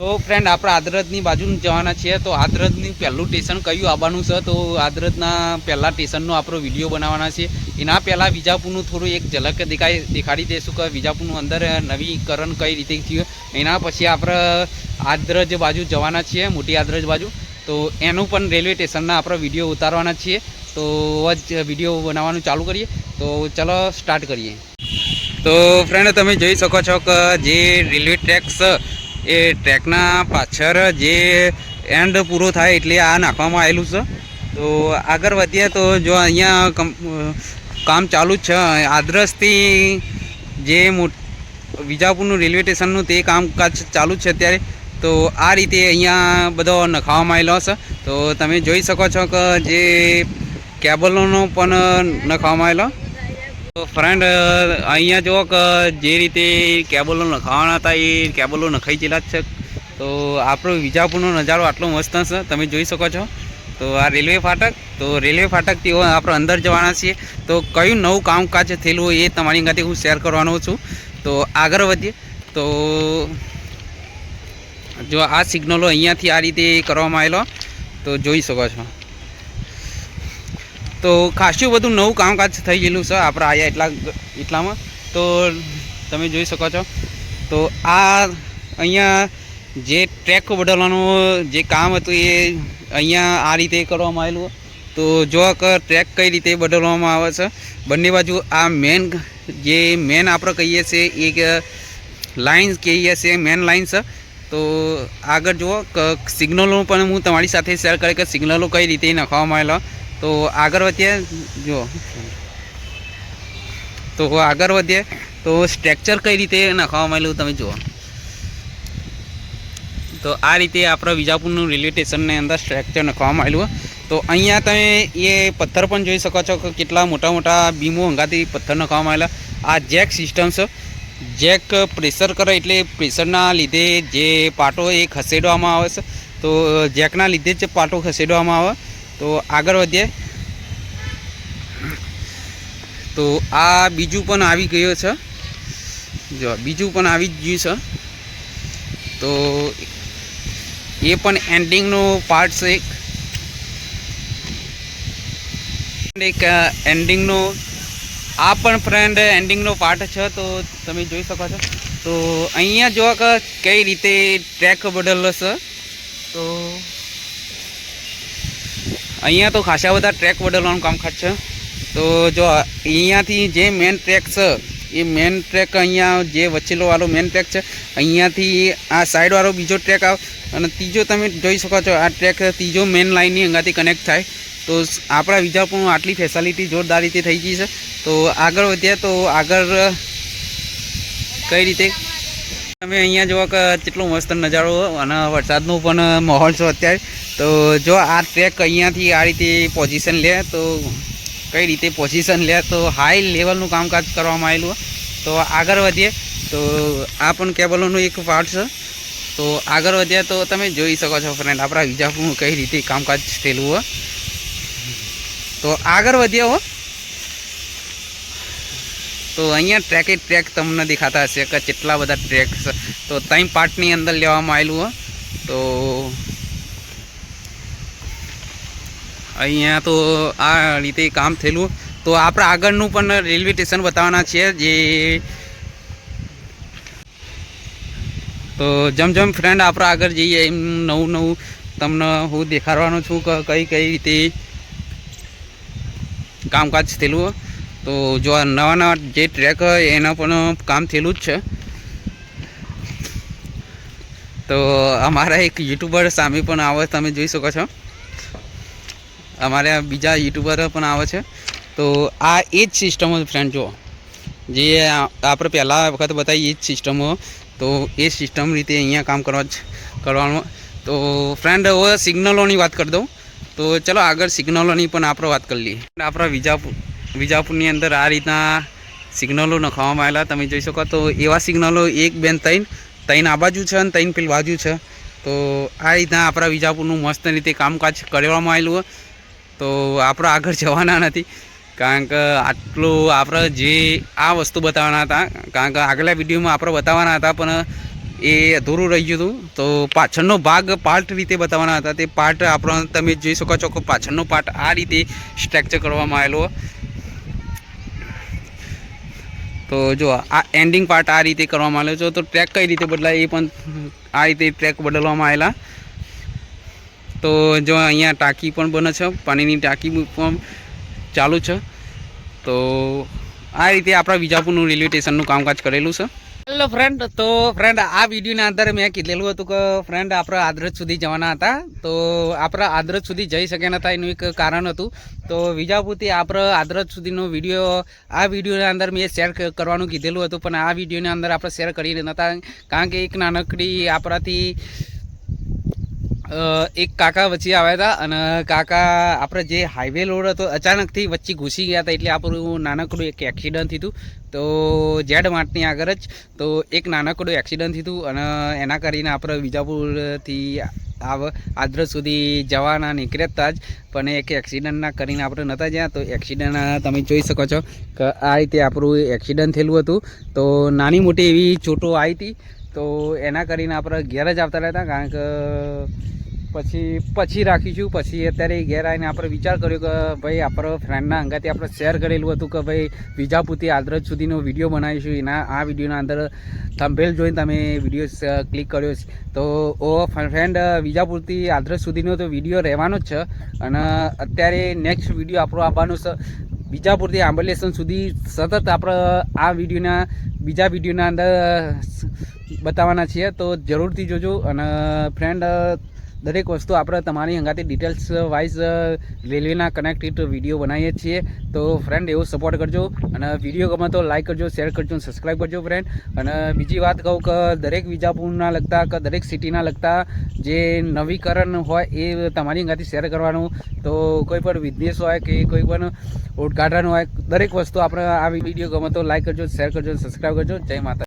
તો ફ્રેન્ડ આપણે આદરતની બાજુ જવાના છીએ. તો આદરતની પહેલું સ્ટેશન કયું આવવાનું છે? તો આદરતના પહેલાં સ્ટેશનનો આપણો વીડિયો બનાવવાના છે એના પહેલાં વિજાપુરનું થોડું એક ઝલક દેખાય, દેખાડી દઈશું કે વિજાપુરનું અંદર નવીકરણ કઈ રીતે થયું. એના પછી આપણે આદરજ બાજુ જવાના છીએ, મોટી આદરજ બાજુ. તો એનું પણ રેલવે સ્ટેશનના આપણે વીડિયો ઉતારવાના છીએ. તો જ વીડિયો બનાવવાનું ચાલુ કરીએ. તો ચલો સ્ટાર્ટ કરીએ. તો ફ્રેન્ડ તમે જોઈ શકો છો કે જે રેલવે ટ્રેક એ ટ્રેકના પાછળ જે એન્ડ પૂરો થાય એટલે આ નાખવામાં આવેલું છે. તો આગળ વધીએ તો જો અહીંયા કમ ચાલુ જ છે. આદરસથી જે વિજાપુરનું રેલવે સ્ટેશનનું તે કામકાજ ચાલુ છે અત્યારે. તો આ રીતે અહીંયા બધો નખાવામાં આવેલો છે. તો તમે જોઈ શકો છો કે જે કેબલોનો પણ નખાવામાં આવેલો. ફ્રેન્ડ અહીંયા જો કે, જે રીતે કેબલો નખાવાના હતા એ કેબલો નખાઈ ગયેલા જ છે. તો આપણો વિજાપુરનો નજારો આટલો મસ્ત છે, તમે જોઈ શકો છો. તો આ રેલવે ફાટક, તો રેલવે ફાટકથી આપણે અંદર જવાના છીએ. તો કયું નવું કામકાજ થયેલું એ તમારી સાથે હું શેર કરવાનો છું. તો આગળ વધીએ. તો જો આ સિગ્નલો અહીંયાથી આ રીતે કરવામાં આવેલો, તો જોઈ શકો છો. તો ખાસું બધું નવું કામકાજ થઈ ગયેલું છે. આપણે આયા એટલા એટલામાં. તો તમે જોઈ શકો છો. તો આ અહીંયા જે ટ્રેક બદલવાનું, જે કામ હતું એ અહીંયા આ રીતે કરવામાં આવેલું. તો જો ટ્રેક કઈ રીતે બદલવામાં આવે છે? બંને બાજુ આ મેન જે મેન આપણે કહીએ છીએ એક લાઇન કહીએ છીએ મેન લાઇન છે. તો આગળ જુઓ સિગ્નલો પણ હું તમારી સાથે શેર કરે કે સિગ્નલો કઈ રીતે નાખવામાં આવેલા. તો આગળ વધીએ, જુઓ. તો આગળ વધીએ, તો સ્ટ્રક્ચર કઈ રીતે નખાવવામાં આવેલું તમે જુઓ. તો આ રીતે આપણા વિજાપુરનું રેલવે સ્ટેશનની અંદર સ્ટ્રક્ચર નખાવવામાં આવેલું તો અહીંયા તમે એ પથ્થર પણ જોઈ શકો છો કે કેટલા મોટા મોટા બીમો હંગાથી પથ્થર નાખવામાં આવેલા. આ જેક સિસ્ટમ છે. જેક પ્રેશર કરે એટલે પ્રેશરના લીધે જે પાટો એ ખસેડવામાં આવે છે. તો જેકના લીધે જ પાટો ખસેડવામાં આવે. તો આગળ વધીએ. તો આ બીજું પણ આવી ગયું છે. જો, બીજું પણ આવી જ ગયું છે. તો એ પણ એન્ડિંગનો પાર્ટ છે એક. એન્ડિંગનો આ પણ ફ્રેન્ડ એન્ડિંગનો પાર્ટ છે, તો તમે જોઈ શકો છો. તો અહીંયા જો કઈ રીતે ટ્રેક બદલશે, તો અહીંયા તો ખાસા બધા ટ્રેક બદલવાનું કામકાજ છે. તો જો અહીંયાથી જે મેન ટ્રેક છે, એ મેન ટ્રેક અહીંયા જે વચ્ચેલો વાળો મેન ટ્રેક છે, અહીંયાથી આ સાઈડવાળો બીજો ટ્રેક આવે અને ત્રીજો તમે જોઈ શકો છો, આ ટ્રેક ત્રીજો મેન લાઇનની અંગાથી કનેક્ટ થાય. તો આપણા વિજાપુરમાં આટલી ફેસિલિટી જોરદાર રીતે થઈ ગઈ છે. તો આગળ વધ્યા તો આગળ કઈ રીતે? તમે અહીંયા જોવા કે કેટલો મસ્ત નજારો અને વરસાદનો પણ માહોલ છે અત્યારે. તો જો આ ટ્રેક અહીંયાથી આ રીતે પોઝિશન લે, તો કઈ રીતે પોઝિશન લે, તો હાઈ લેવલનું કામકાજ કરવામાં આવેલું તો આગળ વધીએ. તો આ પણ કેબલોનું એક પાર્ટ છે. તો આગળ વધ્યા તો તમે જોઈ શકો છો ફ્રેન્ડ આપણા વિજાપુરનું કઈ રીતે કામકાજ થયેલું હોય તો આગળ વધ્યા હો. તો અહીંયા ટ્રેકે ટ્રેક તમને દેખાતા હશે કે કેટલા બધા ટ્રેક છે. તો ત્રણ પાર્ટની અંદર લેવામાં આવેલું હોય તો અહીંયા તો આ રીતે કામ થયેલું. તો આપણે આગળનું પણ રેલવે સ્ટેશન બતાવવાના છીએ જે તો જમજમ જેમ ફ્રેન્ડ આપણે આગળ જઈએ એમ નવું નવું તમને હું દેખાડવાનો છું કે કઈ કઈ રીતે કામકાજ થયેલું તો જો આ નવા નવા જે ટ્રેક એના પણ કામ થયેલું જ છે. તો અમારા એક યુટ્યુબર સામે પણ આવે તમે જોઈ શકો છો. અમારે બીજા યુટ્યુબર પણ આવે છે. તો આ એ જ સિસ્ટમો ફ્રેન્ડ જુઓ જે. આપણે પહેલાં વખત બતાવી એ જ સિસ્ટમો તો એ સિસ્ટમ રીતે અહીંયા કામ કરવા કરવાનું. તો ફ્રેન્ડ હવે સિગ્નલોની વાત કરી દઉં. તો ચલો આગળ સિગ્નલોની પણ આપણે વાત કરી લઈએ. આપણા વિજાપુર, વિજાપુરની અંદર આ રીતના સિગ્નલો નખાવવામાં આવેલા. તમે જોઈ શકો તો એવા સિગ્નલો એક બેન ત્રણ. ત્રણ આ બાજુ છે અને ત્રણ પેલી બાજુ છે. તો આ રીતના આપણા વિજાપુરનું મસ્ત રીતે કામકાજ કરવામાં આવેલું હોય. તો આપણે આગળ જવાના નથી. કારણ કે આટલું આપણે જે આ વસ્તુ બતાવવાના હતા, કારણ કે આગલા વિડીયોમાં આપણે બતાવવાના હતા, પણ એ અધૂરું રહી ગયું હતું. તો પાછળનો ભાગ પાર્ટ રીતે બતાવવાના હતા. તે પાર્ટ આપણો, તમે જોઈ શકો છો કે પાછળનો પાર્ટ આ રીતે સ્ટ્રક્ચર કરવામાં આવેલો. તો જો, આ એન્ડિંગ પાર્ટ આ રીતે કરવામાં આવ્યો છે. તો ટ્રેક કઈ રીતે બદલાય એ પણ આ રીતે ટ્રેક બદલવામાં આવેલા. તો જો અહીંયા ટાંકી પણ બને છે, પાણીની ટાંકી પણ ચાલુ છે. તો આ રીતે આપણા વિજાપુરનું રેલવે સ્ટેશનનું કામકાજ કરેલું છે. હેલો ફ્રેન્ડ તો ફ્રેન્ડ આ વિડીયોના અંદર મેં કીધેલું હતું કે ફ્રેન્ડ આપણે આદરજ સુધી જવાના હતા. તો આપણે આદરજ સુધી જઈ શક્યા નતા, એનું એક કારણ હતું. તો વિજાપુરથી આપણે આદરજ સુધીનો વીડિયો, આ વિડીયોના અંદર મેં શેર કરવાનું કીધેલું હતું, પણ આ વિડીયોના અંદર આપણે શેર કરી નહોતા કારણ કે એક નાનકડી આપણાથી એક કાકા વચ્ચે આવ્યા હતા અને કાકા આપણે જે હાઈવે રોડ હતો, અચાનકથી વચ્ચે ઘૂસી ગયા હતા એટલે આપણું નાનકડું એક એક્સિડન્ટ થયું તો જેડ માર્ટની આગળ જ તો એક નાનકડું એક્સિડન્ટ થયું અને એના કરીને આપણે વિજાપુરથી આવ, આદ્ર સુધી જવાના નીકળ્યા હતા જ. પણ એક એક્સિડન્ટના કરીને આપણે નહોતા જ્યાં. તો એક્સિડન્ટ તમે જોઈ શકો છો કે આ રીતે આપણું એક્સિડન્ટ થયેલું હતું. તો નાની મોટી એવી ચોટો આવી હતી. તો એના કરીને આપણે ઘેર જ આવતા રહેતા, કારણ કે પછી પછી રાખીશું. પછી અત્યારે ઘેર આવીને આપણે વિચાર કર્યો કે ભાઈ, આપણો ફ્રેન્ડના અંગાથી આપણે શેર કરેલું હતું કે ભાઈ, વિજાપુરથી આદરજ સુધીનો વીડિયો બનાવીશું. એના, આ વિડીયોના અંદર થંભેલ જોઈને તમે વીડિયો ક્લિક કર્યો છે. તો, ઓ ફ્રેન્ડ વિજાપુરથી આદરજ સુધીનો તો વીડિયો રહેવાનો જ છે. અને અત્યારે નેક્સ્ટ વીડિયો આપણો આવવાનો છે. બીજાપુરથી આંબલેશન સુધી સતત આપણે આ વિડીયોના બીજા વિડીયોના અંદર બતાવવાના છીએ, તો જરૂરથી જોજો. અને ફ્રેન્ડ દરેક વસ્તુ આપણે તમારી અંગાથી ડિટેલ્સ વાઇઝ રેલવેના કનેક્ટેડ વીડિયો બનાવીએ છીએ. તો ફ્રેન્ડ એવો સપોર્ટ કરજો. અને વીડિયો ગમે તો લાઈક કરજો શેર કરજો સબસ્ક્રાઈબ કરજો ફ્રેન્ડ અને બીજી વાત કહું કે દરેક વિજાપુરના લગતા કે દરેક સિટીના લગતા જે નવીકરણ હોય એ તમારી હંગાથી શેર કરવાનું. તો કોઈ પણ બિઝનેસ હોય કે કોઈ પણ ઉદઘાટન હોય, દરેક વસ્તુ આપણે આ વીડિયો ગમે તો લાઈક કરજો શેર કરજો સબસ્ક્રાઈબ કરજો. જય માતા